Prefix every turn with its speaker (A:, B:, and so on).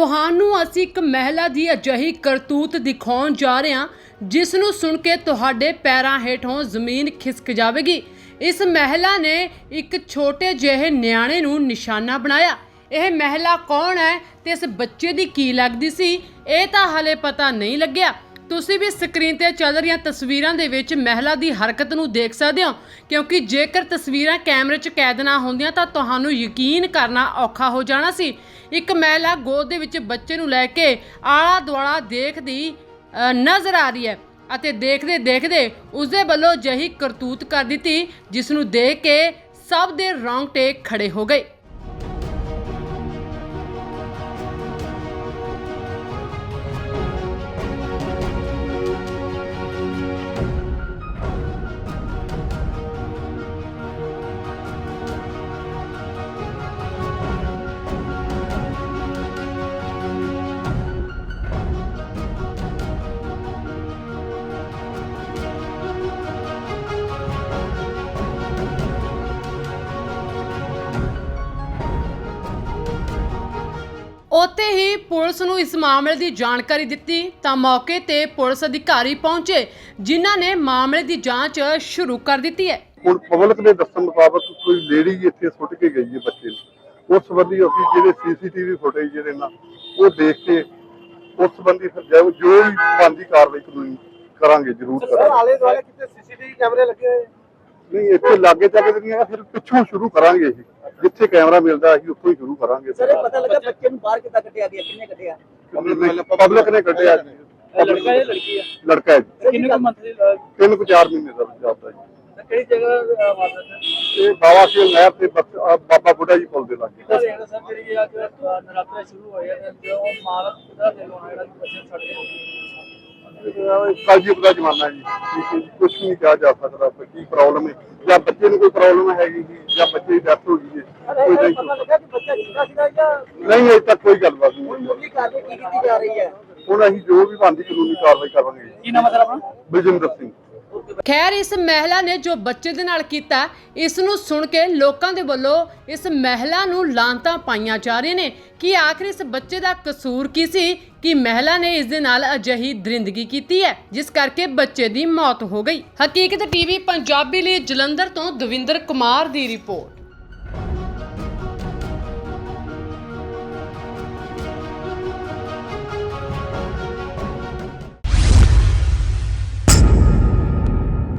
A: ਤੁਹਾਨੂੰ ਅਸੀਂ ਇੱਕ ਮਹਿਲਾ ਦੀ ਅਜਿਹੀ ਕਰਤੂਤ ਦਿਖਾਉਣ ਜਾ ਰਹੇ ਹਾਂ, ਜਿਸ ਨੂੰ ਸੁਣ ਕੇ ਤੁਹਾਡੇ ਪੈਰਾਂ ਹੇਠੋਂ ਜ਼ਮੀਨ ਖਿਸਕ ਜਾਵੇਗੀ। ਇਸ ਮਹਿਲਾ ਨੇ ਇੱਕ ਛੋਟੇ ਜਿਹੇ ਨਿਆਣੇ ਨੂੰ ਨਿਸ਼ਾਨਾ ਬਣਾਇਆ। ਇਹ ਮਹਿਲਾ ਕੌਣ ਹੈ ਤੇ ਇਸ ਬੱਚੇ ਦੀ ਕੀ ਲੱਗਦੀ ਸੀ, ਇਹ ਤਾਂ ਹਲੇ ਪਤਾ ਨਹੀਂ ਲੱਗਿਆ। ਤੁਸੀਂ ਵੀ ਸਕਰੀਨ ਤੇ ਚੱਲ ਰਹੀਆਂ ਤਸਵੀਰਾਂ ਦੇ ਵਿੱਚ ਮਹਿਲਾ ਦੀ ਹਰਕਤ ਨੂੰ ਦੇਖ ਸਕਦੇ ਹੋ, ਕਿਉਂਕਿ ਜੇਕਰ ਤਸਵੀਰਾਂ ਕੈਮਰੇ 'ਚ ਕੈਦ ਨਾ ਹੁੰਦੀਆਂ ਤਾਂ ਤੁਹਾਨੂੰ ਯਕੀਨ ਕਰਨਾ ਔਖਾ ਹੋ ਜਾਣਾ ਸੀ। ਇੱਕ ਮਹਿਲਾ ਗੋਦ ਦੇ ਵਿੱਚ ਬੱਚੇ ਨੂੰ ਲੈ ਕੇ ਆਲਾ ਦੁਆਲਾ ਦੇਖਦੀ ਨਜ਼ਰ ਆ ਰਹੀ ਹੈ। ਅਤੇ ਦੇਖਦੇ ਦੇਖਦੇ ਉਸਦੇ ਵੱਲੋਂ ਜਹੀ ਕਰਤੂਤ ਕਰ ਦਿੱਤੀ, ਜਿਸ ਨੂੰ ਦੇਖ ਕੇ ਸਭ ਦੇ ਰੌਂਗਟੇ ਖੜੇ ਹੋ ਗਏ। ਉੱਥੇ ਹੀ ਪੁਲਿਸ ਨੂੰ ਇਸ ਮਾਮਲੇ ਦੀ ਜਾਣਕਾਰੀ ਦਿੱਤੀ ਤਾਂ ਮੌਕੇ ਤੇ ਪੁਲਿਸ ਅਧਿਕਾਰੀ ਪਹੁੰਚੇ ਜਿਨ੍ਹਾਂ ਨੇ ਮਾਮਲੇ ਦੀ ਜਾਂਚ ਸ਼ੁਰੂ ਕਰ ਦਿੱਤੀ ਹੈ।
B: ਹੁਣ ਪਬਲਿਕ ਦੇ ਦੱਸਣ ਮੁਤਾਬਕ ਕੋਈ ਲੇਡੀ ਇੱਥੇ ਸੁੱਟ ਕੇ ਗਈ ਹੈ ਬੱਚੇ ਨੂੰ। ਉਸ ਸੰਬੰਧੀ ਅਸੀਂ ਜਿਹੜੇ ਸੀਸੀਟੀਵੀ ਫੁਟੇਜ ਜਿਹੜੇ ਨਾ ਉਹ ਦੇਖ ਕੇ ਉਸ ਸੰਬੰਧੀ ਫਿਰ ਜੋ ਜੋ ਵੀ ਬਣਦੀ ਕਾਰਵਾਈ ਕਾਨੂੰਨੀ ਕਰਾਂਗੇ ਜ਼ਰੂਰ
C: ਸਰ
B: ਕਰਾਂਗੇ।
C: ਆਲੇ ਦੁਆਲੇ ਕਿਤੇ ਸੀਸੀਟੀਵੀ ਕੈਮਰੇ ਲੱਗੇ ਹੋਏ?
B: ਨਹੀਂ ਇੱਥੇ ਲਾਗੇ ਤੱਕ ਨਹੀਂ ਹੈਗਾ ਫਿਰ ਪਿੱਛੋਂ ਸ਼ੁਰੂ ਕਰਾਂਗੇ ਅਸੀਂ। ਜਿੱਥੇ ਕੈਮਰਾ ਮਿਲਦਾ ਅਸੀਂ ਉੱਥੋਂ ਹੀ ਸ਼ੁਰੂ ਕਰਾਂਗੇ।
C: ਸਰ ਇਹ ਪਤਾ ਲੱਗਾ ਬੱਚੇ ਨੂੰ ਬਾਹਰ ਕਿੱਦਾਂ ਕੱਢਿਆ ਗਿਆ ਕਿੰਨੇ ਕੱਢਿਆ?
B: ਪਬਲਿਕ ਨੇ ਕੱਢਿਆ ਜੀ।
C: ਲੜਕਾ ਜਾਂ ਲੜਕੀ ਆ?
B: ਲੜਕਾ ਹੈ ਜੀ
C: ਕਿੰਨੇ ਕੁ ਮੰਥਲੀ
B: ਤਿੰਨ ਕੁ ਚਾਰ ਮਹੀਨੇ ਦਾ ਜਾਂਦਾ ਜੀ।
C: ਕਿਹੜੀ ਜਗ੍ਹਾ ਵਾਰਦਾਤ ਹੈ?
B: ਇਹ ਬਾਵਾ ਸਿੰਘ ਨਹਿਰ ਤੇ ਬੱਚ- ਅਹ ਬਾਬਾ ਬੁੱਢਾ ਜੀ ਪੁੱਲ ਦੇ ਲਾਗੇ।
C: ਸਰ ਇਹ ਸਰ ਜਿਹੜੀ ਅੱਜ ਨਰਾਤਰੇ ਸ਼ੁਰੂ ਹੋਏ ਆ ਜੋ ਮਾਲਕ ਕਿਹਦਾ ਦੇ ਲੋਣਾ ਜਿਹੜਾ ਕਿ ਬੱਚੇ ਨੂੰ ਛੱਡ ਕੇ
B: ਕਲਯੁਗ ਦਾ ਜ਼ਮਾਨਾ ਜੀ। ਕੁਝ ਨਹੀਂ ਕਿਹਾ ਜਾ ਸਕਦਾ ਕਿ ਕੀ ਪ੍ਰੋਬਲਮ ਹੈ। ਜਾਂ ਬੱਚੇ ਨੂੰ ਕੋਈ ਪ੍ਰੋਬਲਮ ਹੈਗੀ ਜੀ ਜਾਂ ਬੱਚੇ ਦੀ ਡੈਥ ਹੋ ਗਈ ਹੈ। ਕੋਈ ਨਹੀਂ।
C: ਪਤਾ ਲੱਗਾ ਕਿ ਬੱਚਾ ਜਿੰਦਾ ਸੀਗਾ ਜਾਂ
B: ਨਹੀਂ ਅਜੇ ਤੱਕ ਕੋਈ ਗੱਲਬਾਤ ਨਹੀਂ ਹੋਈ।
C: ਮੁੱਢਲੀ ਕਾਰਵਾਈ ਕੀ ਕੀਤੀ ਜਾ ਰਹੀ ਹੈ?
B: ਹੁਣ ਅਸੀਂ ਜੋ ਵੀ ਬਣਦੀ ਕਾਨੂੰਨੀ ਕਾਰਵਾਈ ਕਰਾਂਗੇ।
C: ਕੀ ਨਾਮ ਹੈ ਸਰ ਆਪਣਾ?
B: ਬਲਜਿੰਦਰ ਸਿੰਘ।
A: ਖੈਰ ਇਸ ਮਹਿਲਾ ਨੇ ਜੋ ਬੱਚੇ ਦੇ ਨਾਲ ਕੀਤਾ ਇਸ ਨੂੰ ਸੁਣ ਕੇ ਲੋਕਾਂ ਦੇ ਵੱਲੋਂ ਇਸ ਮਹਿਲਾ ਨੂੰ ਲਾਂਤਾਂ ਪਾਈਆਂ ਜਾ ਰਹੀਆਂ ਨੇ। ਕਿ ਆਖਰ ਇਸ ਬੱਚੇ ਦਾ ਕਸੂਰ ਕੀ ਸੀ? ਕਿ ਮਹਿਲਾ ਨੇ ਇਸ ਦੇ ਨਾਲ ਅਜਿਹੀ ਦਰਿੰਦਗੀ ਕੀਤੀ ਹੈ ਜਿਸ ਕਰਕੇ ਬੱਚੇ ਦੀ ਮੌਤ ਹੋ ਗਈ? ਹਕੀਕਤ ਟੀਵੀ ਪੰਜਾਬੀ ਲਈ ਜਲੰਧਰ ਤੋਂ ਦਵਿੰਦਰ ਕੁਮਾਰ ਦੀ ਰਿਪੋਰਟ।